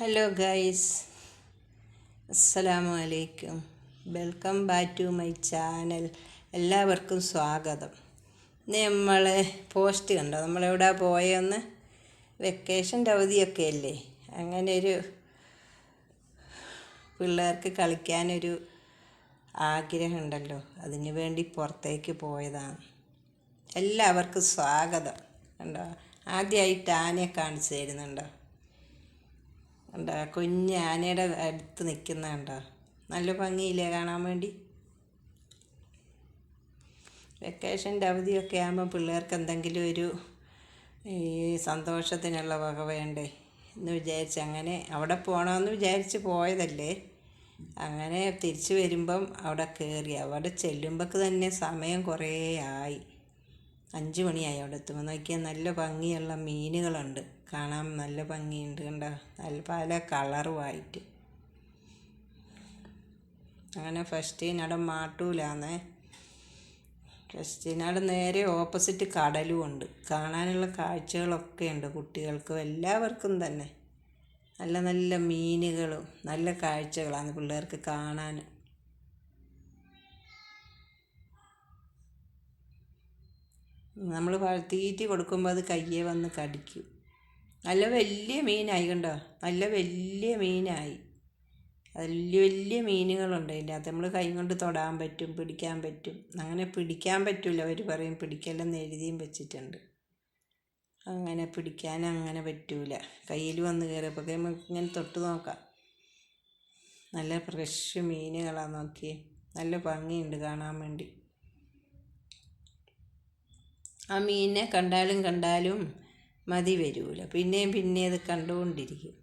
Hello guys അസ്സലാമു അലൈക്കും welcome back to my channel എല്ലാവർക്കും സ്വാഗതം. ഇന്ന് നമ്മൾ പോസ്റ്റ് കണ്ടോ? നമ്മളെവിടെ പോയെന്ന്? വെക്കേഷന്റെ അവധിയൊക്കെ അല്ലേ? അങ്ങനെ ഒരു പിള്ളേർക്ക് കളിക്കാനൊരു ആഗ്രഹമുണ്ടല്ലോ. അതിന് വേണ്ടി പുറത്തേക്ക് പോയതാണ്. എല്ലാവർക്കും സ്വാഗതം. കണ്ടോ? ആദ്യമായിട്ട് ആനയെ കാണിച്ചു തരുന്നുണ്ടോ? കണ്ടോ? കുഞ്ഞ് ആനയുടെ അടുത്ത് നിൽക്കുന്ന കണ്ടോ? നല്ല ഭംഗിയില്ലേ കാണാൻ വേണ്ടി? വെക്കേഷന്റെ അവധിയൊക്കെ ആകുമ്പോൾ പിള്ളേർക്ക് എന്തെങ്കിലും ഒരു ഈ സന്തോഷത്തിനുള്ള വക വേണ്ടേ എന്ന് വിചാരിച്ച് അങ്ങനെ അവിടെ പോകണമെന്ന് വിചാരിച്ച് പോയതല്ലേ? അങ്ങനെ തിരിച്ചു വരുമ്പം അവിടെ കയറി. അവിടെ ചെല്ലുമ്പോൾക്ക് തന്നെ സമയം കുറേ ആയി. അഞ്ച് മണിയായി അവിടെ എത്തുമ്പോൾ നോക്കിയാൽ നല്ല ഭംഗിയുള്ള മീനുകളുണ്ട്. കാണാൻ നല്ല ഭംഗിയുണ്ട് കണ്ട. നല്ല പല കളറുമായിട്ട്. അങ്ങനെ ഫസ്റ്റ് ഫസ്റ്റിനവിടെ മാട്ടൂലാന്നേ. ഫസ്റ്റിനാട് നേരെ ഓപ്പോസിറ്റ് കടലും ഉണ്ട് കാണാനുള്ള കാഴ്ചകളൊക്കെ ഉണ്ട് കുട്ടികൾക്കും എല്ലാവർക്കും തന്നെ. നല്ല നല്ല മീനുകളും നല്ല കാഴ്ചകളാണ് പിള്ളേർക്ക് കാണാൻ നമ്മൾ തീറ്റി കൊടുക്കുമ്പോൾ അത് കയ്യെ വന്ന് കടിക്കും. നല്ല വലിയ മീനായി കണ്ടോ? നല്ല വലിയ മീനായി. വലിയ വലിയ മീനുകളുണ്ട് അതിന്റെ അകത്ത്. നമ്മൾ കൈ കൊണ്ട് തൊടാൻ പറ്റും പിടിക്കാൻ പറ്റും. അങ്ങനെ പിടിക്കാൻ പറ്റില്ല അവർ പറയും. പിടിക്കലെന്ന് എഴുതിയും വെച്ചിട്ടുണ്ട്. അങ്ങനെ പിടിക്കാൻ അങ്ങനെ പറ്റൂല. കയ്യിൽ വന്ന് കയറിയപ്പോൾ നമുക്ക് ഇങ്ങനെ തൊട്ട് നോക്കാം. നല്ല ഫ്രഷ് മീനുകളാണ് നോക്കിയേ. നല്ല ഭംഗിയുണ്ട് കാണാൻ വേണ്ടി. ആ മീനിനെ കണ്ടാലും കണ്ടാലും മതി വരൂല. പിന്നെയും പിന്നെ അത് കണ്ടുകൊണ്ടിരിക്കും.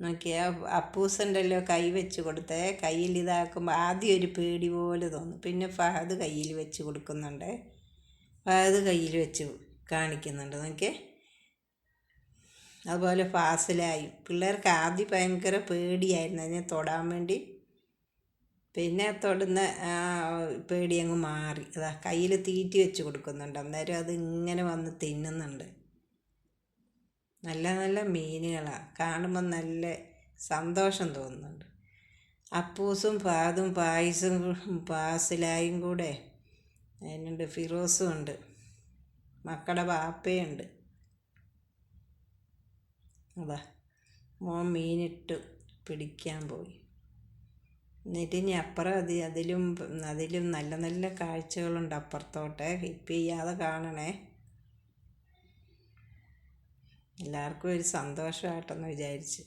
നോക്കിയാൽ അപ്പൂസുണ്ടല്ലോ കൈ വെച്ച് കൊടുത്തേ. കയ്യിൽ ഇതാക്കുമ്പോൾ ആദ്യം ഒരു പേടി പോലെ തോന്നും. പിന്നെ ഫഹദ് കയ്യിൽ വെച്ച് കൊടുക്കുന്നുണ്ട്. ഫഹദ് കയ്യിൽ വെച്ച് കാണിക്കുന്നുണ്ട്. നോക്കിയേ. അതുപോലെ ഫാസിലായും. പിള്ളേർക്ക് ആദ്യം ഭയങ്കര പേടിയായിരുന്നു. അതിനെ തൊടാൻ വേണ്ടി. പിന്നെ തൊടുന്ന പേടി അങ്ങ് മാറി. അതാ കയ്യിൽ തീറ്റി വെച്ച് കൊടുക്കുന്നുണ്ട്. അന്നേരം അത് ഇങ്ങനെ വന്ന് തിന്നുന്നുണ്ട്. നല്ല നല്ല മീനുകളാണ് കാണുമ്പോൾ നല്ല സന്തോഷം തോന്നുന്നുണ്ട്. അപ്പൂസും പാതും പായസും പാസിലായും കൂടെ അതിനുണ്ട് ഫിറോസും ഉണ്ട്. മക്കളുടെ ബാപ്പയുണ്ട് അതാ മോൻ മീനിട്ട് പിടിക്കാൻ പോയി. എന്നിട്ട് ഇനി അപ്പുറം അത് അതിലും അതിലും നല്ല നല്ല കാഴ്ചകളുണ്ട് അപ്പുറത്തോട്ടെ. ഹിപ്പ് ചെയ്യാതെ കാണണേ. എല്ലാവർക്കും ഒരു സന്തോഷമായിട്ടെന്ന് വിചാരിച്ച്.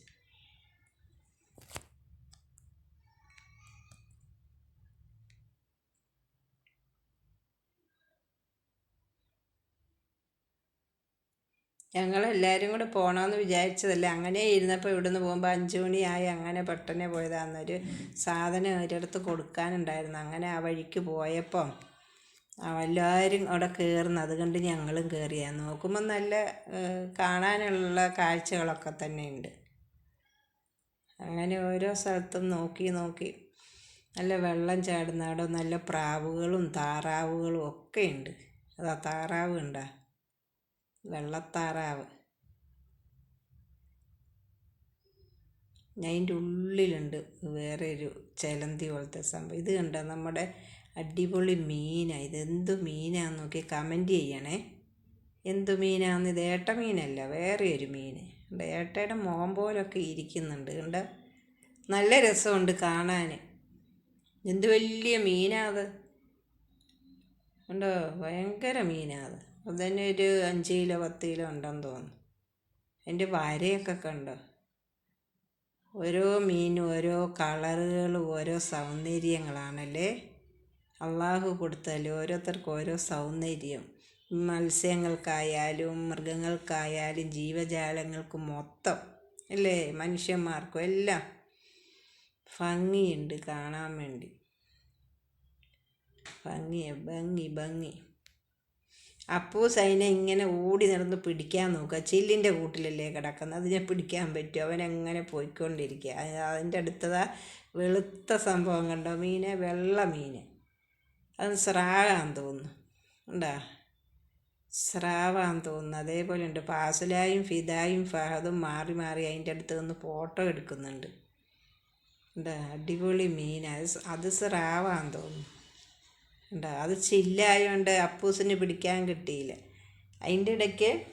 ഞങ്ങളെല്ലാവരും കൂടെ പോകണമെന്ന് വിചാരിച്ചതല്ല? അങ്ങനെ ഇരുന്നപ്പോൾ ഇവിടുന്ന് പോകുമ്പോൾ അഞ്ച് മണിയായി. അങ്ങനെ പെട്ടെന്ന് പോയതാണെന്നൊരു സാധനം ഒരിടത്ത് കൊടുക്കാനുണ്ടായിരുന്നു. അങ്ങനെ ആ വഴിക്ക് പോയപ്പം എല്ലാവരും അവിടെ കയറുന്നു അത് കണ്ട് ഞങ്ങളും കയറിയാൽ നോക്കുമ്പോൾ നല്ല കാണാനുള്ള കാഴ്ചകളൊക്കെ തന്നെയുണ്ട്. അങ്ങനെ ഓരോ സ്ഥലത്തും നോക്കി നോക്കി നല്ല വെള്ളം ചാടുന്ന അവിടെ നല്ല പ്രാവുകളും താറാവുകളും ഒക്കെ ഉണ്ട്. അതാ താറാവ് ഉണ്ടാ വെള്ളത്താറാവ്. അതിന്റെ ഉള്ളിലുണ്ട്. വേറെ ഒരു ചിലന്തി പോലത്തെ സംഭവം. ഇത് കണ്ട? നമ്മുടെ അടിപൊളി മീനാണ് ഇത് എന്ത് മീനാന്ന് നോക്കി കമന്റ് ചെയ്യണേ. എന്ത് മീനാന്ന്. ഇത് ഏട്ട മീനല്ല വേറെ ഒരു മീൻ ഏട്ടയുടെ മോൻ പോലൊക്കെ ഇരിക്കുന്നുണ്ട്. കണ്ട നല്ല രസമുണ്ട് കാണാൻ എന്ത് വലിയ മീനാത് ഉണ്ടോ ഭയങ്കര മീനാത് അതന്നെ ഒരു അഞ്ച് കിലോ പത്ത് കിലോ ഉണ്ടെന്ന് തോന്നുന്നു. അതിന്റെ വരയൊക്കെ കണ്ടോ. ഓരോ മീനും ഓരോ കളറുകളും ഓരോ സൗന്ദര്യങ്ങളാണല്ലേ? അള്ളാഹു കൊടുത്തല്ലേ ഓരോരുത്തർക്കും ഓരോ സൗന്ദര്യം. മത്സ്യങ്ങൾക്കായാലും മൃഗങ്ങൾക്കായാലും ജീവജാലങ്ങൾക്കും മൊത്തം അല്ലേ? മനുഷ്യന്മാർക്കും എല്ലാം ഭംഗിയുണ്ട് കാണാൻ വേണ്ടി. ഭംഗി ഭംഗി ഭംഗി. അപ്പൂ സൈനെ ഇങ്ങനെ ഓടി നടന്ന് പിടിക്കാൻ നോക്കുക. ചില്ലിന്റെ കൂട്ടിലല്ലേ കിടക്കുന്നത്? അതിനെ പിടിക്കാൻ പറ്റും അവൻ അങ്ങനെ പോയിക്കൊണ്ടിരിക്കുക? അതിന്റെ അടുത്തതാ വെളുത്ത സംഭവം കണ്ടോ? മീനെ വെള്ള മീൻ. അത് സ്രാവാന്ന് തോന്നുന്നു. ഉണ്ടാ സ്രാവാന്ന് തോന്നുന്നു. അതേപോലെ ഉണ്ട് ഫാസിലായും ഫിദായും ഫഹദും മാറി മാറി അതിന്റെ അടുത്ത് നിന്ന് ഫോട്ടോ എടുക്കുന്നുണ്ട്. ഉണ്ടോ അടിപൊളി മീൻ. അത് അത് സ്രാവാന്ന് തോന്നുന്നു. ഉണ്ടോ അത് ചില്ലായതുകൊണ്ട് അപ്പൂസിന് പിടിക്കാൻ കിട്ടിയില്ല. അതിന്റെ ഇടയ്ക്ക്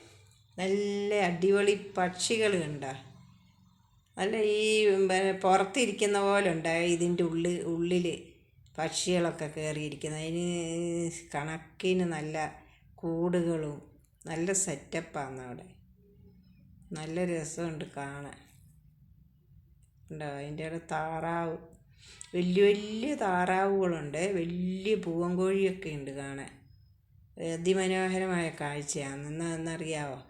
നല്ല അടിപൊളി പക്ഷികൾ ഉണ്ടോ നല്ല ഈ പുറത്തിരിക്കുന്ന പോലെ ഉണ്ട് ഇതിന്റെ ഉള്ളിൽ ഉള്ളിൽ പക്ഷികളൊക്കെ കയറിയിരിക്കുന്നത് അതിന് കണക്കിന് നല്ല കൂടുകളും നല്ല സെറ്റപ്പാണ് അവിടെ. നല്ല രസമുണ്ട് കാണാൻ. ഉണ്ടോ? അതിന്റെ അവിടെ താറാവ്. വലിയ വലിയ താറാവുകളുണ്ട്. വലിയ പൂവൻകോഴിയൊക്കെ ഉണ്ട് കാണാൻ. അതിമനോഹരമായ കാഴ്ചയാണ്. എന്ന് എന്നറിയാവോ?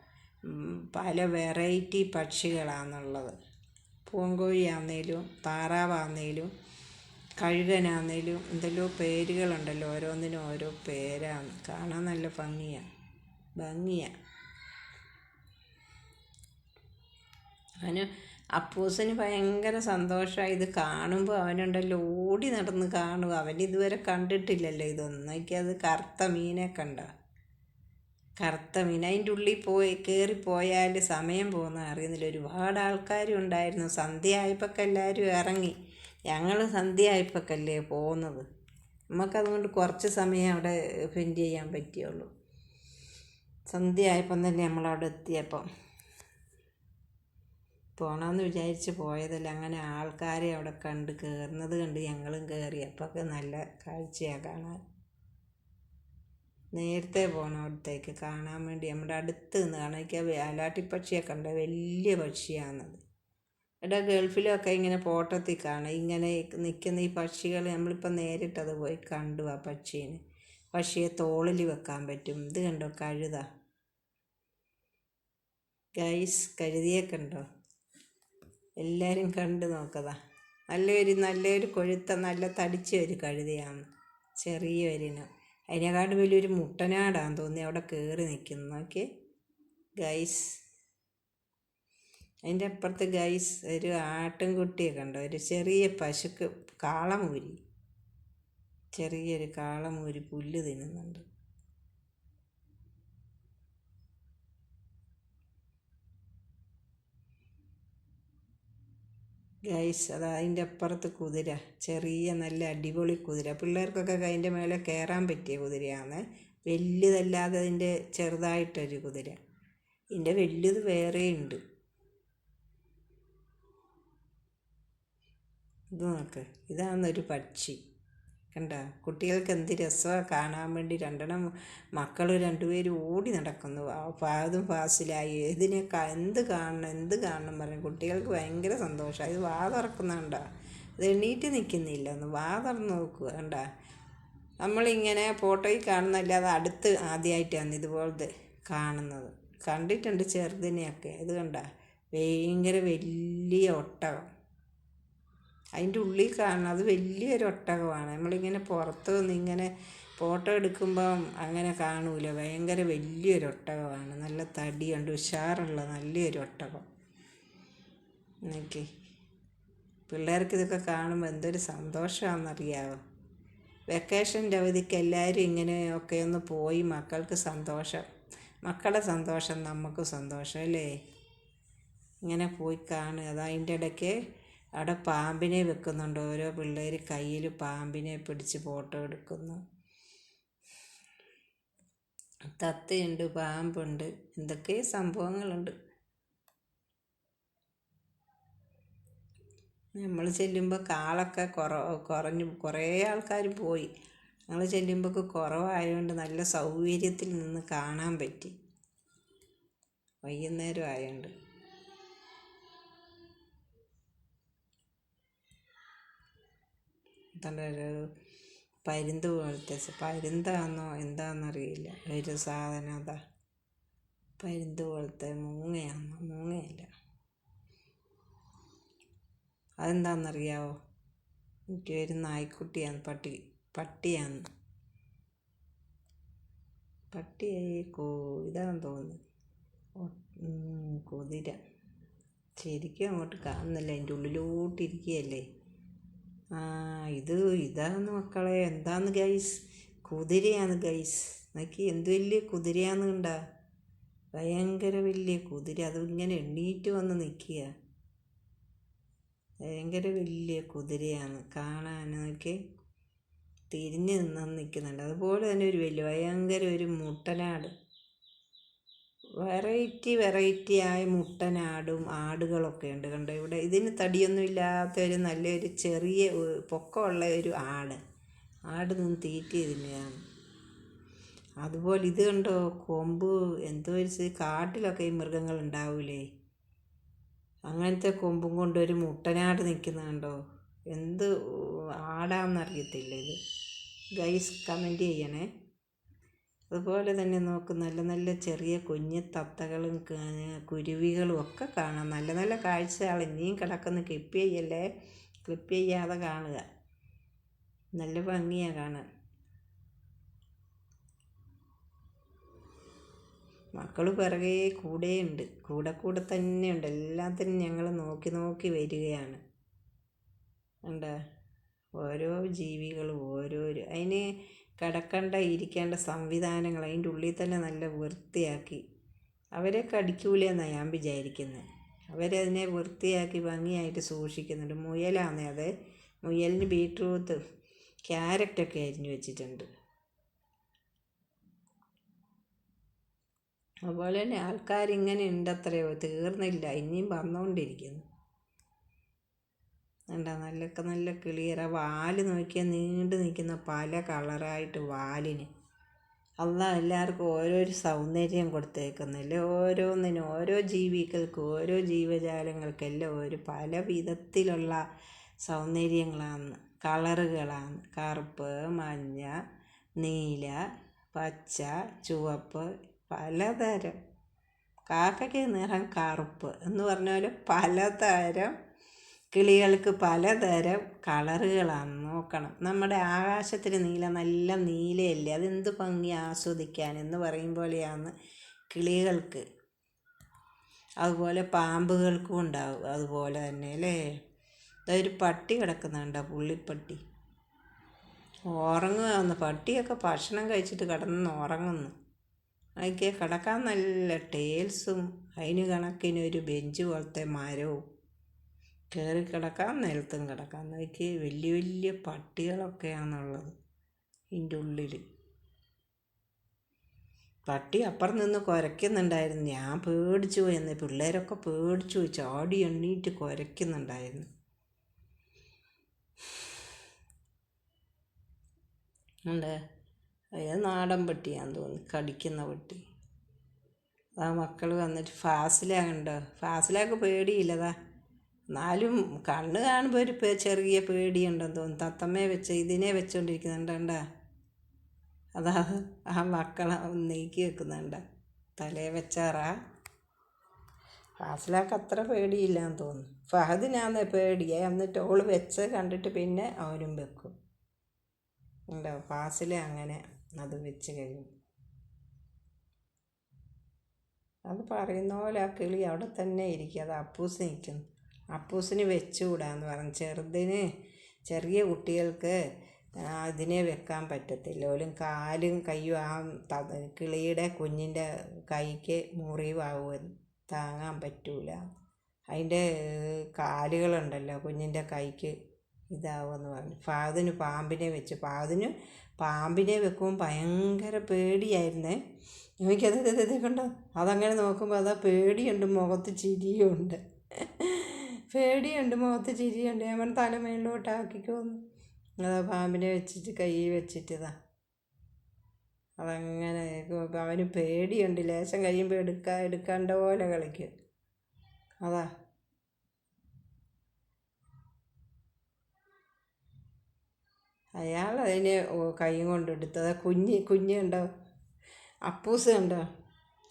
പല വെറൈറ്റി പക്ഷികളാണെന്നുള്ളത് പൂവൻകോഴിയാന്നേലും താറാവാന്നേലും കഴുകനാന്നേലും എന്തെല്ലോ പേരുകളുണ്ടല്ലോ ഓരോന്നിനും ഓരോ പേരാണ് കാണാൻ നല്ല ഭംഗിയാണ് ഭംഗിയാണ് അവന് അപ്പൂസിന് ഭയങ്കര സന്തോഷമായി ഇത് കാണുമ്പോൾ അവനുണ്ടല്ലോ ഓടി നടന്ന് കാണുക അവൻ ഇതുവരെ കണ്ടിട്ടില്ലല്ലോ ഇതൊന്നേക്ക്. അത് കറുത്ത മീനെ കണ്ട. കറുത്ത മീൻ. അതിന്റെ ഉള്ളിൽ പോയി കയറിപ്പോയാൽ പോയാൽ സമയം പോകുന്ന അറിയുന്നില്ല. ഒരുപാട് ആൾക്കാരും ഉണ്ടായിരുന്നു. സന്ധ്യ ആയപ്പോഴൊക്കെ എല്ലാവരും ഇറങ്ങി. ഞങ്ങൾ സന്ധ്യ ആയപ്പോഴൊക്കെയല്ലേ പോകുന്നത്. നമുക്കതുകൊണ്ട് കുറച്ച് സമയം അവിടെ സ്പെൻഡ് ചെയ്യാൻ പറ്റിയുള്ളൂ സന്ധ്യ ആയപ്പം തന്നെ നമ്മളവിടെ എത്തിയപ്പം. പോകണമെന്ന് വിചാരിച്ച് പോയതല്ല. അങ്ങനെ ആൾക്കാരെ അവിടെ കണ്ട് കയറുന്നത് കണ്ട് ഞങ്ങളും കയറി അപ്പൊക്കെ നല്ല കാഴ്ചയാണ് കാണാൻ. നേരത്തെ പോകണം അവിടത്തേക്ക്. കാണാൻ വേണ്ടി. നമ്മുടെ അടുത്ത് നിന്ന് കാണാൻ വേലാട്ടി പക്ഷിയൊക്കെ കണ്ട വലിയ പക്ഷിയാണത്. ഇവിടെ ഗൾഫിലൊക്കെ ഇങ്ങനെ ഫോട്ടോത്തിൽ കാണാം. ഇങ്ങനെ നിൽക്കുന്ന ഈ പക്ഷികൾ നമ്മളിപ്പോൾ നേരിട്ടത് പോയി കണ്ടു ആ പക്ഷീനെ. പക്ഷിയെ തോളിൽ വെക്കാൻ പറ്റും. ഇത് കണ്ടോ? കഴുത. ഗൈസ് കഴുതിയൊക്കെ ഉണ്ടോ എല്ലാവരും കണ്ടു നോക്കതാ. നല്ലൊരു നല്ലൊരു കൊഴുത്ത നല്ല തടിച്ച ഒരു കഴുതയാണ്. ചെറിയൊരിനം അതിനെക്കാട്ടും വലിയൊരു മുട്ടനാടാന്ന് തോന്നി. അവിടെ കയറി നിൽക്കുന്നു. നോക്കി ഗൈസ്. അതിന്റെ അപ്പുറത്ത് ഗൈസ് ഒരു ആട്ടിൻകുട്ടിയെ കണ്ടോ. ഒരു ചെറിയ പശുക്ക് കാളമൂരി. ചെറിയൊരു കാളമൂരി പുല്ല് തിന്നുന്നുണ്ട്. ഗൈസ് അത് അതിന്റെ അപ്പുറത്ത് കുതിര. ചെറിയ നല്ല അടിപൊളി കുതിര. പിള്ളേർക്കൊക്കെ അതിന്റെ മേലെ കയറാൻ പറ്റിയ കുതിരയാണ്. വലിയതല്ലാതെ അതിന്റെ ചെറുതായിട്ടൊരു കുതിര. ഇതിന്റെ വലിയത് വേറെയുണ്ട്. ഇത് നോക്ക് ഇതാണ് ഒരു പക്ഷി. കണ്ട? കുട്ടികൾക്ക് എന്ത് രസമാണ് കാണാൻ വേണ്ടി രണ്ടെണ്ണം മക്കൾ രണ്ടുപേരും ഓടി നടക്കുന്നു. ഫാദും ഫാസിലായി ഇതിനെ എന്ത് കാണണം എന്ത് കാണണം പറഞ്ഞു കുട്ടികൾക്ക് ഭയങ്കര സന്തോഷമാണ് ഇത് വാ തുറക്കുന്നുണ്ടോ ഇത് എണീറ്റ് നിൽക്കുന്നില്ല. ഒന്ന് വാ തുറന്ന് നോക്കുക കണ്ട? നമ്മളിങ്ങനെ ഫോട്ടോയിൽ കാണുന്നല്ലാതെ അടുത്ത് ആദ്യമായിട്ടാണ് ഇതുപോലത്തെ കാണുന്നത്. കണ്ടിട്ടുണ്ട് ചെറുതിനെയൊക്കെ. ഇത് കണ്ട? ഭയങ്കര വലിയ ഒട്ടകം. അതിന്റെ ഉള്ളിൽ കാണണം അത് വലിയൊരു ഒട്ടകമാണ്. നമ്മളിങ്ങനെ പുറത്ത് നിന്ന് ഇങ്ങനെ ഫോട്ടോ എടുക്കുമ്പം അങ്ങനെ കാണൂല. ഭയങ്കര വലിയൊരു ഒട്ടകമാണ്. നല്ല തടിയുണ്ട് ഉഷാറുള്ള നല്ലൊരു ഒട്ടകം. എന്നൊക്കെ പിള്ളേർക്ക് ഇതൊക്കെ കാണുമ്പോൾ എന്തൊരു സന്തോഷമാണെന്നറിയാമോ വെക്കേഷന്റെ അവധിക്ക് എല്ലാവരും ഇങ്ങനെ ഒക്കെ ഒന്ന് പോയി മക്കൾക്ക് സന്തോഷം. മക്കളുടെ സന്തോഷം നമുക്ക് സന്തോഷം അല്ലേ? ഇങ്ങനെ പോയി കാണുക. അത് അതിന്റെ ഇടയ്ക്ക് അവിടെ പാമ്പിനെ വെക്കുന്നുണ്ട്. ഓരോ പിള്ളേർ കയ്യിൽ പാമ്പിനെ പിടിച്ച് ഫോട്ടോ എടുക്കുന്നു. തത്തയുണ്ട് പാമ്പുണ്ട് എന്തൊക്കെ സംഭവങ്ങളുണ്ട്. നമ്മൾ ചെല്ലുമ്പോൾ കാളൊക്കെ കുറ കുറഞ്ഞു കുറേ ആൾക്കാർ പോയി. ഞങ്ങൾ ചെല്ലുമ്പോൾ കുറവായതുകൊണ്ട് നല്ല സൗകര്യത്തിൽ നിന്ന് കാണാൻ പറ്റി. വൈകുന്നേരം ആയതുകൊണ്ട് ഒരു പരുന്ത് പോലത്തെ പരുന്താന്നോ എന്താണെന്നറിയില്ല ഒരു സാധനം അതാ. പരുന്ത് പോലത്തെ മൂങ്ങയാണോ മൂങ്ങയല്ല. അതെന്താണെന്നറിയാവോ എനിക്ക് ഒരു നായ്ക്കുട്ടിയാണ് പട്ടി പട്ടിയാണ്. പട്ടിയായി കോ ഇതാണെന്ന് തോന്നുന്നു. കുതിര. ശരിക്കും അങ്ങോട്ട് കാണുന്നില്ല. അതിന്റെ ഉള്ളിലോട്ട് ഇരിക്കുകയല്ലേ ആ ഇത് ഇതാണ് മക്കളെ. എന്താന്ന് ഗൈസ് കുതിരയാണ് ഗൈസ് നോക്കി എന്ത് വലിയ കുതിരയാന്ന് കണ്ട? ഭയങ്കര വലിയ കുതിര. അത് ഇങ്ങനെ എണ്ണീറ്റ് വന്ന് നിൽക്കുക ഭയങ്കര വലിയ കുതിരയാണ്. കാണാൻ നോക്കി തിരിഞ്ഞ് നിന്ന് നിൽക്കുന്നുണ്ട് അതുപോലെ തന്നെ ഒരു വലിയ ഭയങ്കര ഒരു മുട്ടനാട്. വെറൈറ്റി വെറൈറ്റി ആയ മുട്ടനാടും ആടുകളൊക്കെ ഉണ്ട്. കണ്ടോ? ഇവിടെ ഇതിന് തടിയൊന്നും ഇല്ലാത്ത ഒരു നല്ലൊരു ചെറിയ പൊക്കമുള്ള ഒരു ആട്. ആട് നിന്ന് തീറ്റ തിന്നുകയാണ് അതുപോലെ ഇത് കണ്ടോ? കൊമ്പ് എന്തോ ഒരു കാട്ടിലൊക്കെ ഈ മൃഗങ്ങൾ ഉണ്ടാവൂലേ? അങ്ങനത്തെ കൊമ്പും കൊണ്ട് ഒരു മുട്ടനാട് നിൽക്കുന്ന കണ്ടോ? എന്ത് ആടാന്നറിയത്തില്ല ഇത്. ഗൈസ് കമന്റ് ചെയ്യണേ. അതുപോലെ തന്നെ നോക്ക് നല്ല നല്ല ചെറിയ കുഞ്ഞു തത്തകളും കുരുവികളും ഒക്കെ കാണാം. നല്ല നല്ല കാഴ്ചകൾ. ഇനിയും കിടക്കുന്ന ക്ലിപ്പ് ചെയ്യല്ലേ? ക്ലിപ്പ് ചെയ്യാതെ കാണുക. നല്ല ഭംഗിയാണ് കാണാൻ. മക്കൾ പിറകെ കൂടെയുണ്ട് കൂടെ കൂടെ തന്നെയുണ്ട് എല്ലാത്തിനും ഞങ്ങൾ നോക്കി നോക്കി വരികയാണ്. ഉണ്ട് ഓരോ ജീവികളും ഓരോരോ. അതിന് കിടക്കേണ്ട ഇരിക്കേണ്ട സംവിധാനങ്ങൾ അതിന്റെ ഉള്ളിൽ തന്നെ നല്ല വൃത്തിയാക്കി. അവരെ കടിക്കൂലെന്നാണ് ഞാൻ വിചാരിക്കുന്നത് അവരതിനെ വൃത്തിയാക്കി ഭംഗിയായിട്ട് സൂക്ഷിക്കുന്നുണ്ട്. മുയലാണേ അത്. മുയലിന് ബീട്രൂട്ട് ക്യാരറ്റൊക്കെ അരിഞ്ഞു വെച്ചിട്ടുണ്ട്. അതുപോലെ തന്നെ ആൾക്കാരിങ്ങനെ ഉണ്ടത്രയോ തീർന്നില്ല. ഇനിയും വന്നുകൊണ്ടിരിക്കുന്നു കണ്ട? നല്ല നല്ല ക്ലിയറാണ് വാൽ നോക്കിയാൽ നീണ്ടു നിൽക്കുന്ന പല കളറായിട്ട് വാലിന്. അല്ല എല്ലാവർക്കും ഓരോരു സൗന്ദര്യം കൊടുത്തേക്കുന്നില്ലേ? ഓരോന്നിനും ഓരോ ജീവികൾക്കും ഓരോ ജീവജാലങ്ങൾക്കെല്ലാം ഒരു പല വിധത്തിലുള്ള സൗന്ദര്യങ്ങളാണ്. കളറുകളാണ് കറുപ്പ് മഞ്ഞ നീല പച്ച ചുവപ്പ് പലതരം. കാക്കയ്ക്ക് നിറം കറുപ്പ് എന്ന് പറഞ്ഞ പോലെ പലതരം കിളികൾക്ക് പലതരം കളറുകളാണ്. നോക്കണം. നമ്മുടെ ആകാശത്തിന് നീല നല്ല നീലയല്ലേ? അതെന്ത് ഭംഗി ആസ്വദിക്കാൻ എന്ന് പറയും പോലെയാണ് കിളികൾക്ക്. അതുപോലെ പാമ്പുകൾക്കും ഉണ്ടാവും. അതുപോലെ തന്നെ അല്ലേ? ഒരു പട്ടി കിടക്കുന്നുണ്ടോ പുള്ളിപ്പട്ടി. ഉറങ്ങുകയാണ് പട്ടിയൊക്കെ ഭക്ഷണം കഴിച്ചിട്ട് കിടന്ന് ഉറങ്ങുന്നു. അതൊക്കെ കിടക്കാൻ നല്ല ടേൽസും അതിന് കണക്കിന് ഒരു ബെഞ്ച് പോലത്തെ മരവും. കയറി കിടക്കാം നിലത്തും കിടക്കാം അതിക്ക് വലിയ വലിയ പട്ടികളൊക്കെയാണുള്ളത് ഇതിന്റെ ഉള്ളിൽ പട്ടി അപ്പുറം നിന്ന് കുരയ്ക്കുന്നുണ്ടായിരുന്നു. ഞാൻ പേടിച്ചു പോയി. എന്ന് പിള്ളേരൊക്കെ പേടിച്ചു പോയി. ചാടി എണ്ണീറ്റ് കുരയ്ക്കുന്നുണ്ടായിരുന്നു. ഉണ്ട് അത് നാടൻ പട്ടിയാന്ന് തോന്നി കടിക്കുന്ന പട്ടി. ആ മക്കൾ വന്നിട്ട് ഫാസിലാകണ്ടോ ഫാസിലാക്ക് പേടിയില്ലതാ എന്നാലും കണ്ണ് കാണുമ്പോൾ ഒരു ചെറിയ പേടിയുണ്ടെന്ന് തോന്നുന്നു. തത്തമ്മയെ വെച്ച് ഇതിനെ വെച്ചുകൊണ്ടിരിക്കുന്നുണ്ടണ്ട അതാ ആ മക്കളെ നീക്കി വെക്കുന്നുണ്ട. തലേ വെച്ചാറാ. ഫാസിലാക്ക് അത്ര പേടിയില്ലാന്ന് തോന്നുന്നു. ഫഹദിനാന്ന് പേടിയെ. എന്നിട്ട് ഓൾ വെച്ച് കണ്ടിട്ട് പിന്നെ അവരും വെക്കും. ഉണ്ടോ ഫാസില അങ്ങനെ അത് വെച്ച് കഴിയും അത് പറയുന്ന പോലെ ആ കിളി അവിടെ തന്നെ ഇരിക്കുക അത് അപ്പൂസ് നിൽക്കുന്നു. അപ്പൂസിന് വെച്ചുകൂടാന്ന് പറഞ്ഞു. ചെറുതിന് ചെറിയ കുട്ടികൾക്ക് അതിനെ വെക്കാൻ പറ്റത്തില്ല. ഓലും കാലും കയ്യും ആ ത- കിളിയുടെ കുഞ്ഞിന്റെ കൈക്ക് മുറിവാകും താങ്ങാൻ പറ്റൂല. അതിന്റെ കാലുകളുണ്ടല്ലോ കുഞ്ഞിന്റെ കൈക്ക് ഇതാവുമെന്ന് പറഞ്ഞു. ഫാദിന് പാമ്പിനെ വെച്ച്. ഫാദിന് പാമ്പിനെ വെക്കുമ്പോൾ ഭയങ്കര പേടിയായിരുന്നേ. എനിക്കത് കണ്ടോ? അതങ്ങനെ നോക്കുമ്പോൾ അതാ പേടിയുണ്ട് മുഖത്ത് ചിരിയുണ്ട്. പേടിയുണ്ട് മുഖത്ത് ചിരിയുണ്ട്. അവൻ തല മേളിലോട്ട് ആക്കിക്കോന്ന്. അതാ പാമ്പിനെ വെച്ചിട്ട് കൈ വെച്ചിട്ടതാ. അതങ്ങനെ അവന് പേടിയുണ്ട്. ലേശം കഴിയുമ്പോൾ എടുക്ക എടുക്കേണ്ട പോലെ കളിക്കും. അതാ. അയാൾ അതിനെ കൈ കൊണ്ട് എടുത്തത് കുഞ്ഞ് കുഞ്ഞുണ്ടോ അപ്പൂസുണ്ടോ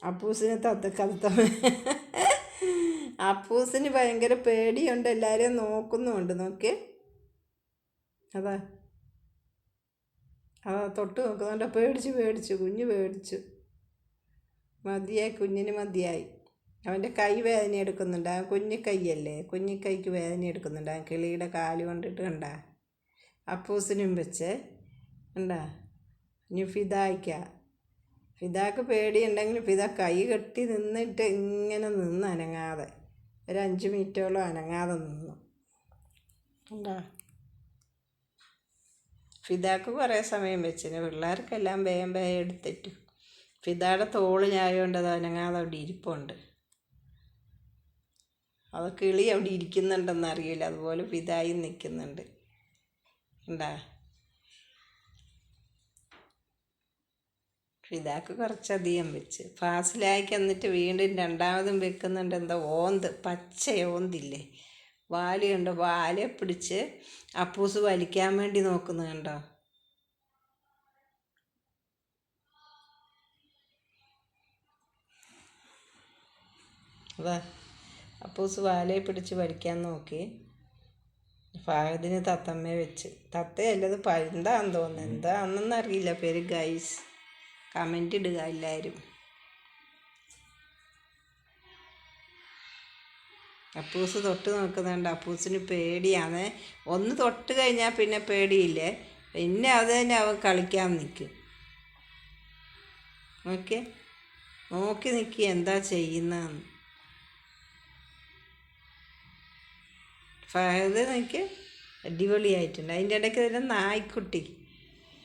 അപ്പൂസിനെ തത്ത കത്ത അപ്പൂസിന് ഭയങ്കര പേടിയുണ്ട് എല്ലാവരെയും നോക്കുന്നുണ്ട് നോക്കി. അതാ. അതാ തൊട്ട് നോക്കുന്നുണ്ട് പേടിച്ചു പേടിച്ചു കുഞ്ഞ് പേടിച്ചു. മതിയായി കുഞ്ഞിന് മതിയായി. അവന്റെ കൈ വേദന എടുക്കുന്നുണ്ട്. ആ കുഞ്ഞു കൈയല്ലേ? കുഞ്ഞു കൈക്ക് വേദന എടുക്കുന്നുണ്ട്. ആ കിളിയുടെ കാൽ കൊണ്ടിട്ട് കണ്ട. അപ്പൂസിനും വെച്ച് ഉണ്ടാ ഇനി ഫിദായിക്ക. ഫിദാക്ക് പേടിയുണ്ടെങ്കിൽ ഫിദ കൈ കെട്ടി നിന്നിട്ട് ഇങ്ങനെ നിന്ന് അനങ്ങാതെ ഒരു അഞ്ച് മിനിറ്റോളം അനങ്ങാതെ നിന്നു. എന്താ? ഫിദാക്ക് കുറേ സമയം വെച്ചിന്. പിള്ളേർക്കെല്ലാം വേഗം വേഗം എടുത്തിട്ടു. ഫിദയുടെ തോളിലായതുകൊണ്ട് അത് അനങ്ങാതെ അവിടെ ഇരിപ്പുണ്ട്. അത് കിളി അവിടെ ഇരിക്കുന്നുണ്ടെന്ന് അറിയില്ല. അതുപോലെ ഫിദായി നിൽക്കുന്നുണ്ട്. ഉണ്ടാ ഫിദാക്ക് കുറച്ചധികം വെച്ച്. ഫാസിലാക്കി എന്നിട്ട് വീണ്ടും രണ്ടാമതും വെക്കുന്നുണ്ട് എന്താ ഓന്ത് പച്ച ഓന്തില്ലേ? വാൽ കണ്ടോ? വാലെ പിടിച്ച് അപ്പൂസ് വലിക്കാൻ വേണ്ടി നോക്കുന്നു കണ്ടോ? അതാ അപ്പൂസ് വാലയെ പിടിച്ച് വലിക്കാൻ നോക്കി. ഫാഹദിന് തത്തമ്മയെ വെച്ച്. തത്തയല്ലത് പരുന്താന്ന് തോന്നുന്നു. എന്താണെന്നൊന്നും അറിയില്ല പേര് ഗൈസ്. കമന്റ് ഇടുക എല്ലാവരും. അപ്പൂസ് തൊട്ട് നോക്കുന്നുണ്ട്. അപ്പൂസിന് പേടിയാണ്. ഒന്ന് തൊട്ട് കഴിഞ്ഞാൽ പിന്നെ പേടിയില്ലേ? പിന്നെ അത് തന്നെ അവൻ കളിക്കാൻ നിൽക്കും. ഓക്കെ നോക്കി നിൽക്കുക എന്താ ചെയ്യുന്നതെന്ന്. ഫഹദ് നിൽക്കി അടിപൊളിയായിട്ടുണ്ട്. അതിന്റെ ഇടയ്ക്ക് തന്നെ നായ്ക്കുട്ടി.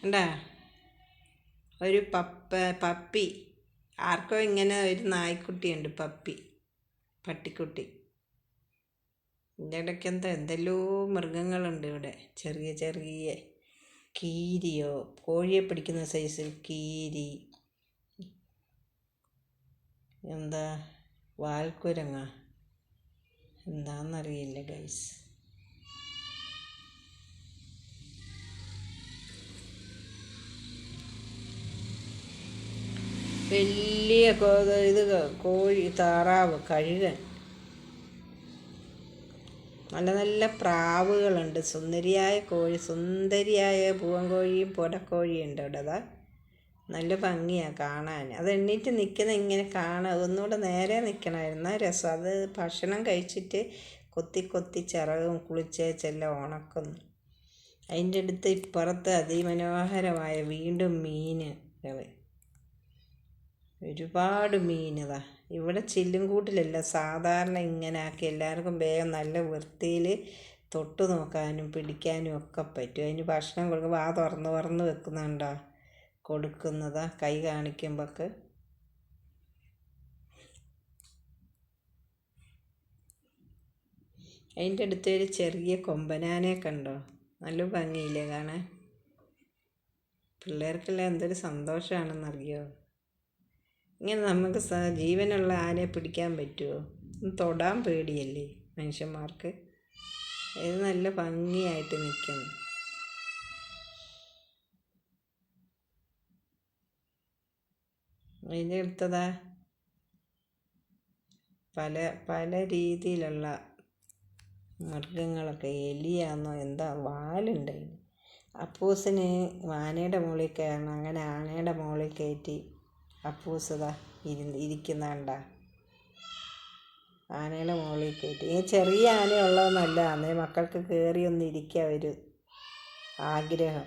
ഉണ്ടാ ഒരു പപ്പ പപ്പി. ആർക്കോ ഇങ്ങനെ ഒരു നായ്ക്കുട്ടിയുണ്ട് പപ്പി. പട്ടിക്കുട്ടി. ഇതിന്റെ ഇടയ്ക്ക് എന്താ എന്തെല്ലോ മൃഗങ്ങളുണ്ട് ഇവിടെ. ചെറിയ ചെറിയ കീരിയോ. കോഴിയെ പിടിക്കുന്ന സൈസിൽ കീരി. എന്താ? വാൽക്കുരങ്ങ. എന്താണെന്നറിയില്ല ഗൈസ് വലിയ ഇത് കോഴി താറാവ് കഴുകൻ. നല്ല നല്ല പ്രാവുകളുണ്ട്. സുന്ദരിയായ കോഴി സുന്ദരിയായ പൂവൻ കോഴിയും പുടക്കോഴിയും ഉണ്ട് അവിടെ. അതാ നല്ല ഭംഗിയാണ് കാണാൻ. അത് എണ്ണീറ്റ് നിൽക്കുന്ന ഇങ്ങനെ കാണാം ഒന്നുകൂടെ നേരെ നിൽക്കണമായിരുന്നു രസം. അത് ഭക്ഷണം കഴിച്ചിട്ട് കൊത്തി കൊത്തി ചിറകും കുളിച്ചേച്ചെല്ലാം ഉണക്കുന്നു. അതിന്റെ അടുത്ത് ഇപ്പുറത്ത് അതിമനോഹരമായ വീണ്ടും മീനുകൾ. ഒരുപാട് മീനതാ ഇവിടെ ചില്ലും കൂട്ടിലല്ല സാധാരണ ഇങ്ങനെ ആക്കി എല്ലാവർക്കും വേഗം നല്ല വൃത്തിയിൽ തൊട്ട് നോക്കാനും പിടിക്കാനും ഒക്കെ പറ്റും. അതിന് ഭക്ഷണം കൊടുക്കുമ്പോൾ ആ തുറന്ന് തുറന്ന് വെക്കുന്നുണ്ടോ? കൊടുക്കുന്നതാ കൈ കാണിക്കുമ്പോഴൊക്കെ അതിന്റെ അടുത്ത് ഒരു ചെറിയ കൊമ്പനാനെ കണ്ടോ? നല്ല ഭംഗിയില്ലേ കാണാൻ? പിള്ളേർക്കെല്ലാം എന്തൊരു സന്തോഷമാണെന്നറിയോ ഇങ്ങനെ നമുക്ക് സ ജീവനുള്ള ആനയെ പിടിക്കാൻ പറ്റുമോ തൊടാൻ പേടിയല്ലേ മനുഷ്യന്മാർക്ക്? ഇത് നല്ല ഭംഗിയായിട്ട് നിൽക്കുന്നു. അതിന്റെ അടുത്തതാ പല പല രീതിയിലുള്ള മൃഗങ്ങളൊക്കെ എലിയാന്നോ എന്താ വാലുണ്ട്. അപ്പൂസിന് ആനയുടെ മുകളിൽ കയറണം അങ്ങനെ ആനയുടെ മുകളിൽ കയറ്റി അപ്പൂസതാ ഇരുന്ന് ഇരിക്കുന്ന കണ്ട. ആനയുടെ മുകളിൽ കയറ്റി ഈ ചെറിയ ആനയുള്ളതെന്നല്ല അന്നേ മക്കൾക്ക് കയറി ഒന്ന് ഇരിക്കുക ഒരു ആഗ്രഹം.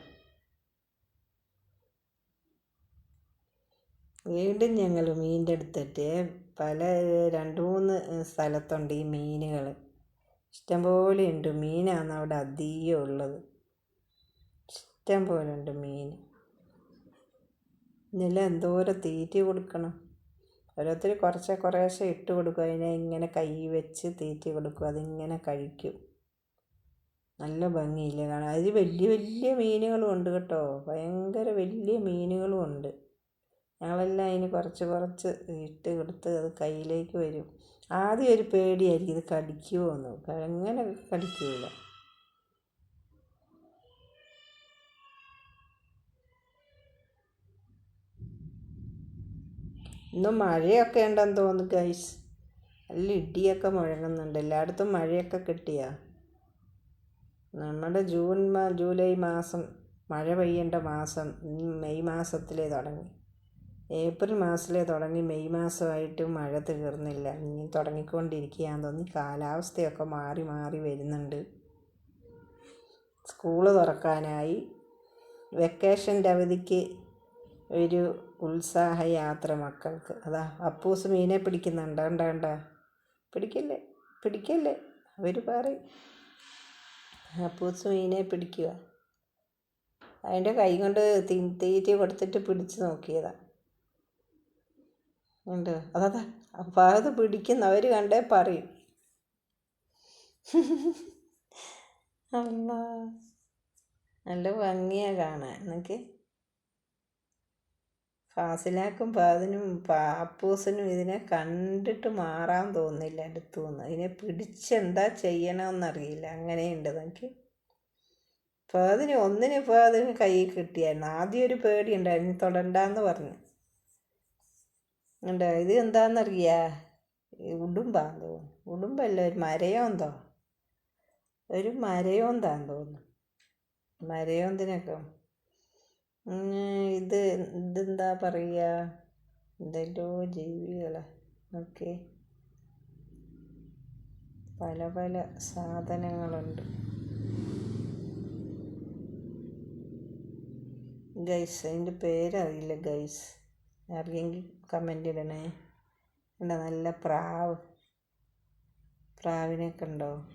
വീണ്ടും ഞങ്ങൾ മീനിന്റെ അടുത്തിട്ട് പല രണ്ട് മൂന്ന് സ്ഥലത്തുണ്ട് ഈ മീനുകൾ. ഇഷ്ടംപോലെ ഉണ്ട് മീനാണ് അവിടെ അധികം ഉള്ളത് ഇഷ്ടം പോലെ ഉണ്ട് മീൻ. ഇതിനെല്ലാം എന്തോരം തീറ്റി കൊടുക്കണം. ഓരോരുത്തർ കുറച്ച് കുറേശ്ശെ ഇട്ട് കൊടുക്കും. അതിനെ ഇങ്ങനെ കൈ വെച്ച് തീറ്റി കൊടുക്കും. അതിങ്ങനെ കഴിക്കും. നല്ല ഭംഗിയില്ലേ കാണാൻ. അതിൽ വലിയ വലിയ മീനുകളും ഉണ്ട് കേട്ടോ. ഭയങ്കര വലിയ മീനുകളും ഉണ്ട്. ഞങ്ങളെല്ലാം അതിന് കുറച്ച് കുറച്ച് ഇട്ട് കൊടുത്ത് അത് കയ്യിലേക്ക് വരും. ആദ്യം ഒരു പേടിയായിരിക്കും ഇത് കടിക്കുമോ എന്ന് അങ്ങനെ കടിക്കൂല. ഇന്ന് മഴയൊക്കെ ഉണ്ടെന്ന് തോന്നുന്നു ഗൈസ് നല്ല ഇടിയൊക്കെ മുഴങ്ങുന്നുണ്ട്. എല്ലായിടത്തും മഴയൊക്കെ കിട്ടിയാ. നമ്മുടെ ജൂൺ മാ ജൂലൈ മാസം മഴ പെയ്യേണ്ട മാസം മെയ് മാസത്തിലേ തുടങ്ങി. ഏപ്രിൽ മാസത്തിലേ തുടങ്ങി. മെയ് മാസമായിട്ട് മഴ തീർന്നില്ല. ഇനി തുടങ്ങിക്കൊണ്ടിരിക്കുകയാന്ന് തോന്നി കാലാവസ്ഥയൊക്കെ മാറി മാറി വരുന്നുണ്ട്. സ്കൂൾ തുറക്കാനായി. വെക്കേഷന്റെ അവധിക്ക് ഒരു ഉത്സാഹ യാത്ര മക്കൾക്ക്. അതാ അപ്പൂസ് മീനെ പിടിക്കുന്നുണ്ട്. കണ്ട കണ്ട. പിടിക്കല്ലേ? പിടിക്കല്ലേ? അവർ പറയും. അപ്പൂസ് മീനെ പിടിക്കുക. അതിന്റെ കൈ കൊണ്ട് തീറ്റ കൊടുത്തിട്ട് പിടിച്ച് നോക്കിയതാ. ഉണ്ട് അതാ അപ്പോൾ അത് പിടിക്കുന്നവർ കണ്ടേ പറയും. അല്ല നല്ല ഭംഗിയാണ് കാണാൻ. എന്നൊക്കെ ഫാസിലാക്കും ഫാദിനും അപ്പൂസിനും ഇതിനെ കണ്ടിട്ട് മാറാൻ തോന്നില്ല അടുത്തു നിന്ന് ഇതിനെ പിടിച്ചെന്താ ചെയ്യണമെന്നറിയില്ല അങ്ങനെയുണ്ട് എനിക്ക് ഫാദിന് ഒന്നിന് ഫാദിന് കൈ കിട്ടിയായിരുന്നു. ആദ്യം ഒരു പേടി ഉണ്ടായിരുന്നു തൊടണ്ടെന്ന് പറഞ്ഞു. ഉണ്ട് ഇത് എന്താണെന്നറിയാ ഉടുമ്പാന്ന് തോന്നുന്നു. ഉടുമ്പല്ല ഒരു മരയോന്തോ? ഒരു മരയോന്താന്ന് തോന്നുന്നു. മരയോന്തിനൊക്കെ ഇത് ഇതെന്താ പറയുക? എന്തെല്ലോ ജീവികളാ. ഓക്കെ. പല പല സാധനങ്ങളുണ്ട്. ഗൈസ് അതിന്റെ പേരറിയില്ല ഗൈസ്. അറിയെങ്കിൽ കമന്റ് ഇടണേ. എന്താ നല്ല പ്രാവ്. പ്രാവിനെ കണ്ടോ?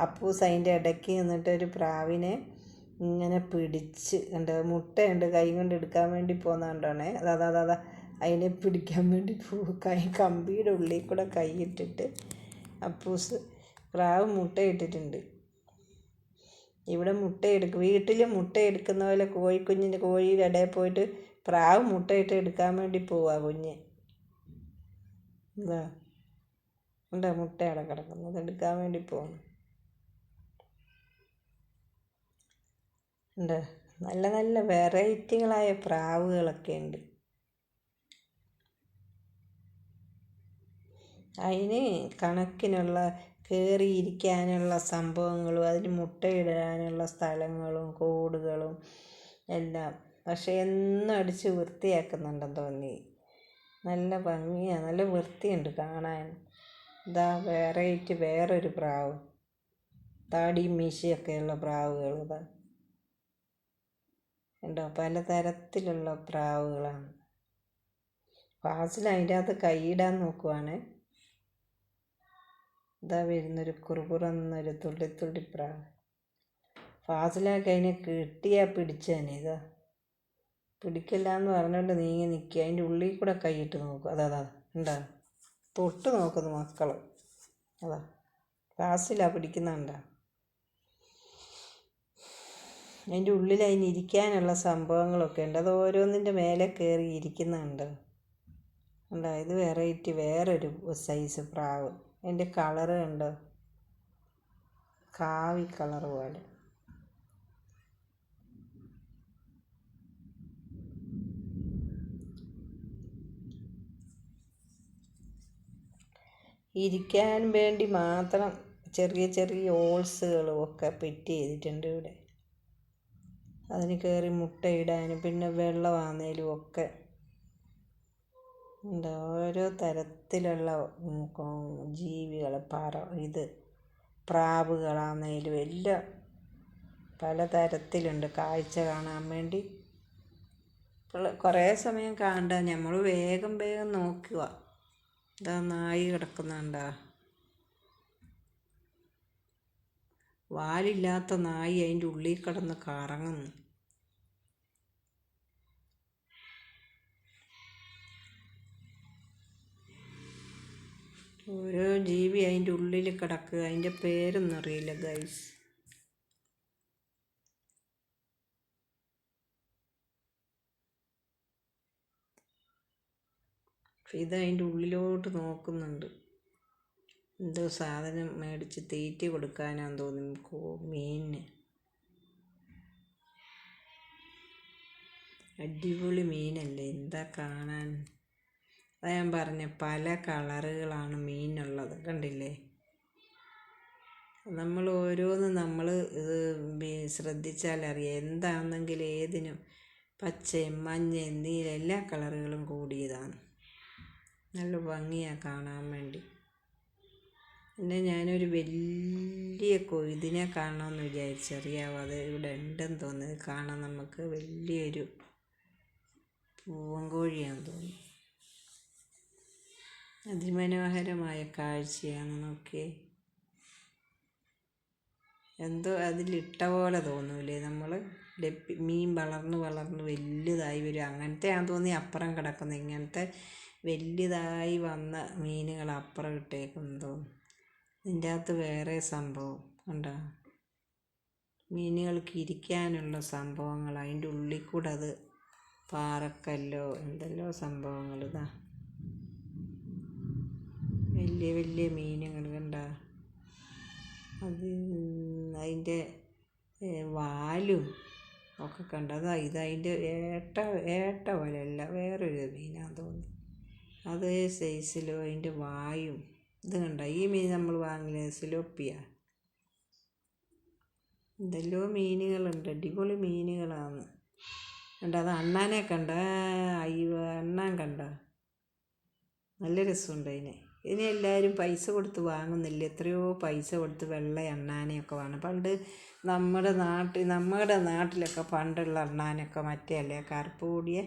അപ്പൂസ് അതിന്റെ ഇടയ്ക്ക് നിന്നിട്ട് ഒരു പ്രാവിനെ ഇങ്ങനെ പിടിച്ച് കണ്ടോ മുട്ടയുണ്ട് കൈ കൊണ്ട് എടുക്കാൻ വേണ്ടി പോകുന്നതുകൊണ്ടാണേ അതാ അതാ അതാ അതിനെ പിടിക്കാൻ വേണ്ടി കൈ കമ്പിയുടെ ഉള്ളിൽ കൂടെ കൈയിട്ടിട്ട് അപ്പൂസ് പ്രാവ് മുട്ടയിട്ടിട്ടുണ്ട് ഇവിടെ മുട്ട എടുക്കും വീട്ടിൽ മുട്ട എടുക്കുന്ന പോലെ കോഴിക്കുഞ്ഞിന്റെ കോഴിയുടെ ഇടയിൽ പോയിട്ട് പ്രാവ് മുട്ടയിട്ട് എടുക്കാൻ വേണ്ടി പോവാ കുഞ്ഞ്. എന്താ എന്താ മുട്ട കിടക്കുന്നത്. എടുക്കാൻ വേണ്ടി പോകുന്നു ഉണ്ട്. നല്ല നല്ല വെറൈറ്റികളായ പ്രാവുകളൊക്കെ ഉണ്ട്. അതിന് കണക്കിനുള്ള കയറിയിരിക്കാനുള്ള സംഭവങ്ങളും അതിന് മുട്ടയിടാനുള്ള സ്ഥലങ്ങളും കൂടുകളും എല്ലാം പക്ഷേ എന്നും അടിച്ച് വൃത്തിയാക്കുന്നുണ്ടെന്ന് തോന്നി. നല്ല ഭംഗിയാണ് നല്ല വൃത്തിയുണ്ട് കാണാൻ. ഇതാ വെറൈറ്റി വേറൊരു പ്രാവ്. താടിയും മീശയൊക്കെയുള്ള പ്രാവുകൾ ഇതാ. ഉണ്ടോ പലതരത്തിലുള്ള പ്രാവുകളാണ്. ഫാസിൽ അതിന്റെ അകത്ത് കൈയിടാൻ നോക്കുവാണ്. ഇതാ വരുന്നൊരു കുറുകുറന്നൊരു തുള്ളി തുള്ളി പ്രാവ് ഫാസിലൊക്കെ അതിനെ കിട്ടിയാൽ പിടിച്ചേനെ ഇതാ. പിടിക്കില്ല എന്ന് പറഞ്ഞുകൊണ്ട് നീങ്ങി നിൽക്കുക അതിന്റെ ഉള്ളിൽ കൂടെ കൈയിട്ട് നോക്കും. അതാ അതാ ഉണ്ടാ തൊട്ട് നോക്കുന്നു മക്കൾ അതാ. ഫാസിലാണ് പിടിക്കുന്നുണ്ടാ. അതിന്റെ ഉള്ളിൽ അതിന് ഇരിക്കാനുള്ള സംഭവങ്ങളൊക്കെ ഉണ്ട്. അത് ഓരോന്നിന്റെ മേലെ കയറി ഇരിക്കുന്നുണ്ട്. ഉണ്ടോ ഇത് വെറൈറ്റി വേറൊരു സൈസ് പ്രാവ്. അതിന്റെ കളറ് ഉണ്ട് കാവി കളർ പോലെ. ഇരിക്കാൻ വേണ്ടി മാത്രം ചെറിയ ചെറിയ ഓൾസുകളും ഒക്കെ പെറ്റി ചെയ്തിട്ടുണ്ട് ഇവിടെ. അതിന് കയറി മുട്ടയിടാനും പിന്നെ വെള്ളമാന്നേലും ഒക്കെ. എന്താ ഓരോ തരത്തിലുള്ള ജീവികൾ പറ ഇത് പ്രാവുകളാണെങ്കിലും എല്ലാം പലതരത്തിലുണ്ട്. കാഴ്ച കാണാൻ വേണ്ടി. കുറേ സമയം കാണണ്ട. നമ്മൾ വേഗം വേഗം നോക്കുക ഇതാ നായി കിടക്കുന്നുണ്ടാ. വാലില്ലാത്ത നായി അതിന്റെ ഉള്ളിൽ കിടന്ന് കറങ്ങുന്നു. ഓരോ ജീവി അതിന്റെ ഉള്ളിൽ കിടക്കുക. അതിന്റെ പേരൊന്നും അറിയില്ല ഗൈസ് ഇത് അതിന്റെ ഉള്ളിലോട്ട് നോക്കുന്നുണ്ട്. എന്തോ സാധനം മേടിച്ച് തീറ്റി കൊടുക്കാനാന്ന് തോന്നുന്നു. മീനിന്. അടിപൊളി മീനല്ലേ എന്താ കാണാൻ? അതാ ഞാൻ പറഞ്ഞ പല കളറുകളാണ് മീനുള്ളത് കണ്ടില്ലേ? നമ്മൾ ഓരോന്ന് നമ്മൾ ഇത് ശ്രദ്ധിച്ചാൽ അറിയാം ഏതിനും പച്ചയും മഞ്ഞ നീല എല്ലാ കളറുകളും കൂടിയതാണ്. നല്ല ഭംഗിയാണ് കാണാൻ വേണ്ടി. പിന്നെ ഞാനൊരു വലിയ കൊയ്തിനെ കാണണമെന്ന് വിചാരിച്ചറിയാവോ? അത് ഇവിടെ ഉണ്ടെന്ന് തോന്നുന്നത് കാണാൻ നമുക്ക് വലിയൊരു പൂവൻകോഴിയാണെന്ന് തോന്നി അതിമനോഹരമായ കാഴ്ചയാണ്. നോക്കിയേ. എന്തോ അതിലിട്ട പോലെ തോന്നൂലേ? നമ്മൾ മീൻ വളർന്ന് വളർന്ന് വലുതായി വരും. അങ്ങനത്തെ ആണെന്ന് തോന്നി അപ്പുറം കിടക്കുന്നത് ഇങ്ങനത്തെ വലുതായി വന്ന മീനുകൾ അപ്പുറം ഇട്ടേക്കുന്നു തോന്നുന്നു. ഇതിന്റെ അകത്ത് വേറെ സംഭവം കണ്ടോ? മീനുകൾക്ക് ഇരിക്കാനുള്ള സംഭവങ്ങൾ അതിന്റെ ഉള്ളിൽ കൂടെ അത് പാറക്കല്ലോ എന്തെല്ലോ സംഭവങ്ങൾ ഇതാ. വലിയ വലിയ മീനുകൾ കണ്ട? അത് അതിന്റെ വാലും ഒക്കെ കണ്ട? അതാ ഇതതിന്റെ ഏട്ട ഏട്ട പോലെയല്ല വേറൊരു മീനാന്ന് തോന്നുന്നു. അതേ സൈസിലും അതിന്റെ വായും ഇത് കണ്ട ഈ മീൻ നമ്മൾ വാങ്ങില്ലേ? സിലോപ്പിയ. എന്തെല്ലോ മീനുകളുണ്ട്. അടിപൊളി മീനുകളാണ്. കണ്ട? അത് അണ്ണാനെ കണ്ട? അയ്യോ അണ്ണാൻ കണ്ട? നല്ല രസമുണ്ട് അതിന്. ഇതിന് എല്ലാവരും പൈസ കൊടുത്ത് വാങ്ങുന്നില്ല. എത്രയോ പൈസ കൊടുത്ത് വെള്ള എണ്ണാനെയൊക്കെ വാങ്ങും പണ്ട് നമ്മുടെ നാട്ടിൽ നമ്മുടെ നാട്ടിലൊക്കെ പണ്ടുള്ള എണ്ണാനൊക്കെ മറ്റേ അല്ലേ? കറുപ്പ് കൂടിയ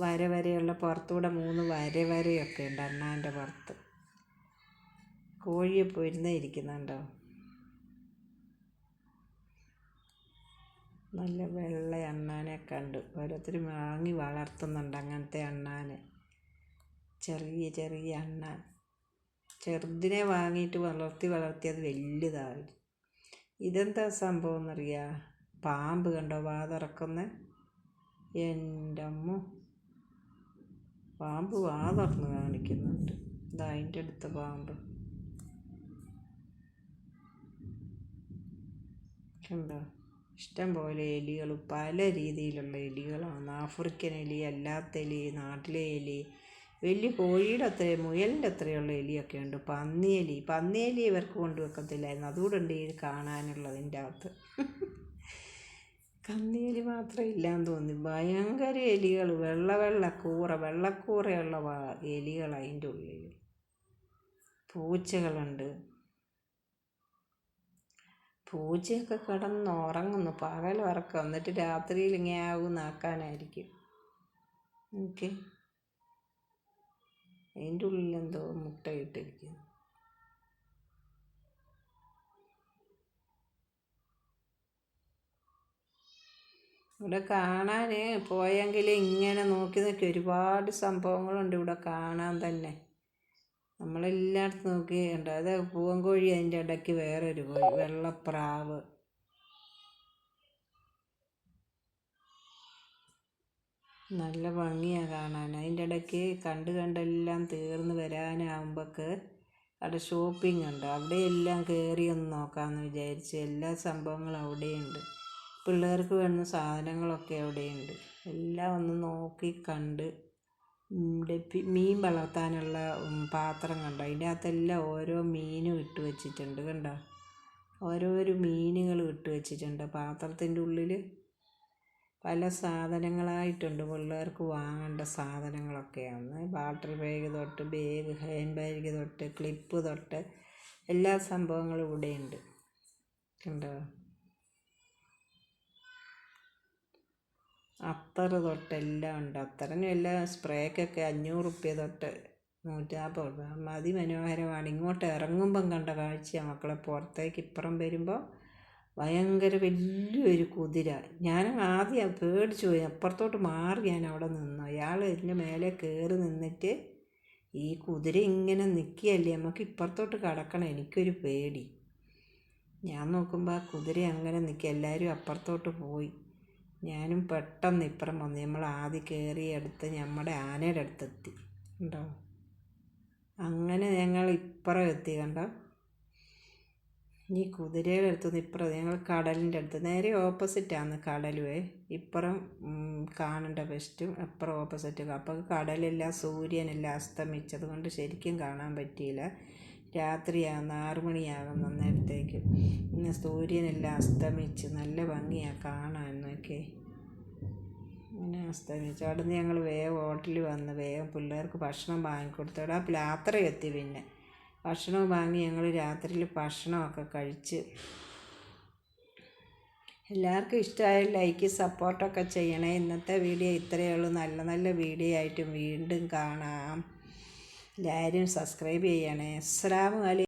വര വരെയുള്ള പുറത്തൂടെ മൂന്ന് വര വരെയൊക്കെ ഉണ്ട് അണ്ണാന്റെ പുറത്ത്. കോഴിയെ പൊരുന്ന ഇരിക്കുന്നുണ്ടോ? നല്ല വെള്ള അണ്ണാനെ കണ്ടു. ഓരോരുത്തർ വാങ്ങി വളർത്തുന്നുണ്ട് അങ്ങനത്തെ അണ്ണാനെ. ചെറിയ ചെറിയ അണ്ണാൻ. ചെറുതിനെ വാങ്ങിയിട്ട് വളർത്തി വളർത്തി അത് വലുതായി. ഇതെന്താ സംഭവം എന്നറിയാ? പാമ്പ് കണ്ടോ വാ തുറക്കുന്ന? എന്റെ അമ്മ. പാമ്പ് വാ തുറന്ന് കാണിക്കുന്നുണ്ട്. ഇതാ അതിന്റെ അടുത്ത പാമ്പ്. കണ്ടോ ഇഷ്ടം പോലെ എലികൾ പല രീതിയിലുള്ള എലികളാണ്. ആഫ്രിക്കൻ എലി അല്ലാത്ത എലി നാട്ടിലെ എലി വലിയ കോഴിയുടെ അത്ര മുയലിന്റെ അത്രയുള്ള എലിയൊക്കെ ഉണ്ട്. പന്നിയെലി പന്നിയെലി ഇവർക്ക് കൊണ്ടുവെക്കത്തില്ലായിരുന്നു അതുകൂടെ ഉണ്ട് ഈ കാണാനുള്ളതിന്റെ അകത്ത്. കന്നിയെലി മാത്രം ഇല്ലാന്ന് തോന്നി. ഭയങ്കര എലികൾ വെള്ള വെള്ള കൂറ വെള്ളക്കൂറയുള്ള എലികൾ അതിന്റെ ഉള്ളിൽ പൂച്ചകളുണ്ട്. പൂച്ചയൊക്കെ കിടന്ന് ഉറങ്ങുന്നു. പകൽ ഉറക്കം. എന്നിട്ട് രാത്രിയിൽ ഇങ്ങനെ ആവും നാക്കാനായിരിക്കും. ഓക്കെ അതിന്റെ ഉള്ളിൽ എന്തോ മുട്ടയിട്ടിരിക്കുന്നു ഇവിടെ കാണാൻ പോയെങ്കിൽ ഇങ്ങനെ നോക്കി നോക്കി ഒരുപാട് സംഭവങ്ങളുണ്ട് ഇവിടെ കാണാൻ തന്നെ. നമ്മളെല്ലായിടത്തും നോക്കിയുണ്ട് അത് പൂവൻകോഴി അതിന്റെ ഇടയ്ക്ക് വേറൊരു കോഴി വെള്ളപ്രാവ്. നല്ല ഭംഗിയാണ് കാണാൻ. അതിന്റെ ഇടയ്ക്ക് കണ്ട് കണ്ടെല്ലാം തീർന്ന് വരാനാകുമ്പോൾക്ക് അവിടെ ഷോപ്പിംഗ് ഉണ്ട്. അവിടെ എല്ലാം കയറി ഒന്ന് നോക്കാമെന്ന് വിചാരിച്ച് എല്ലാ സംഭവങ്ങളും അവിടെയുണ്ട്. പിള്ളേർക്ക് വേണ്ട സാധനങ്ങളൊക്കെ അവിടെയുണ്ട്. എല്ലാം ഒന്ന് നോക്കി കണ്ട് മീൻ വളർത്താനുള്ള പാത്രം കണ്ടോ? അതിന്റെ അകത്തെല്ലാം ഓരോ മീനും ഇട്ട് വെച്ചിട്ടുണ്ട് കണ്ടോ? ഓരോരോ മീനുകൾ ഇട്ട് വെച്ചിട്ടുണ്ട്. പാത്രത്തിന്റെ ഉള്ളിൽ പല സാധനങ്ങളായിട്ടുണ്ട്. പിള്ളേർക്ക് വാങ്ങേണ്ട സാധനങ്ങളൊക്കെയാണ്. വാട്ടർ ബാഗ് തൊട്ട് ബാഗ് ഹാൻഡ് ബാഗ് തൊട്ട് ക്ലിപ്പ് തൊട്ട് എല്ലാ സംഭവങ്ങളും ഇവിടെയുണ്ട്. കണ്ടോ? അത്തർ തൊട്ട് എല്ലാം ഉണ്ട്. അത്തറിനും എല്ലാം സ്പ്രേക്കൊക്കെ അഞ്ഞൂറ് റുപ്യ തൊട്ട് നൂറ്റാമ്പത് രൂപ മനോഹരമാണ് ഇങ്ങോട്ട് ഇറങ്ങുമ്പം കണ്ട കാഴ്ചയാണ് മക്കളെ. പുറത്തേക്ക് ഇപ്പുറം വരുമ്പോൾ ഭയങ്കര വലിയൊരു കുതിര. ഞാൻ ആദ്യം പേടിച്ചു പോയി. അപ്പുറത്തോട്ട് മാറി ഞാൻ അവിടെ നിന്നു. അയാൾ ഇതിന്റെ മേലെ കയറി നിന്നിട്ട് ഈ കുതിര ഇങ്ങനെ നിൽക്കുകയല്ലേ നമുക്ക് ഇപ്പുറത്തോട്ട് കടക്കണം. എനിക്കൊരു പേടി. ഞാൻ നോക്കുമ്പോൾ ആ കുതിര അങ്ങനെ നിൽക്കുക എല്ലാവരും അപ്പുറത്തോട്ട് പോയി. ഞാനും പെട്ടെന്ന് ഇപ്പുറം വന്നു. നമ്മൾ ആദ്യം കയറി അടുത്ത് നമ്മുടെ ആനയുടെ അടുത്തെത്തി. കണ്ടോ? അങ്ങനെ ഞങ്ങൾ ഇപ്പുറം എത്തി കണ്ടോ? ഈ കുതിരയുടെ അടുത്തുനിന്ന് ഇപ്പുറം ഞങ്ങൾ കടലിന്റെ അടുത്ത്. നേരെ ഓപ്പോസിറ്റാണ് കടലുവേ ഇപ്പുറം കാണേണ്ട ബെസ്റ്റും അപ്പുറം ഓപ്പോസിറ്റ് അപ്പോൾ കടലില്ല സൂര്യനില്ല അസ്തമിച്ചത് കൊണ്ട് ശരിക്കും കാണാൻ പറ്റിയില്ല. രാത്രിയാകുന്ന ആറു മണിയാകുന്ന നേരത്തേക്ക് ഇന്ന് സൂര്യനെല്ലാം അസ്തമിച്ച് നല്ല ഭംഗിയാണ് കാണാനൊക്കെ അങ്ങനെ അസ്തമിച്ചു. അവിടെ നിന്ന് ഞങ്ങൾ വേഗം ഹോട്ടലിൽ വന്ന് വേഗം പിള്ളേർക്ക് ഭക്ഷണം വാങ്ങിക്കൊടുത്തു. അവിടെ ആ രാത്രി എത്തി പിന്നെ. ഭക്ഷണം വാങ്ങി ഞങ്ങൾ രാത്രിയിൽ ഭക്ഷണമൊക്കെ കഴിച്ച്. എല്ലാവർക്കും ഇഷ്ടമായ ലൈക്ക് സപ്പോർട്ടൊക്കെ ചെയ്യണേ. ഇന്നത്തെ വീഡിയോ ഇത്രയേ ഉള്ളൂ. നല്ല നല്ല വീഡിയോ ആയിട്ടും വീണ്ടും കാണാം. എല്ലാവരും സബ്സ്ക്രൈബ് ചെയ്യണേ. അസ്സലാമു അലൈക്കും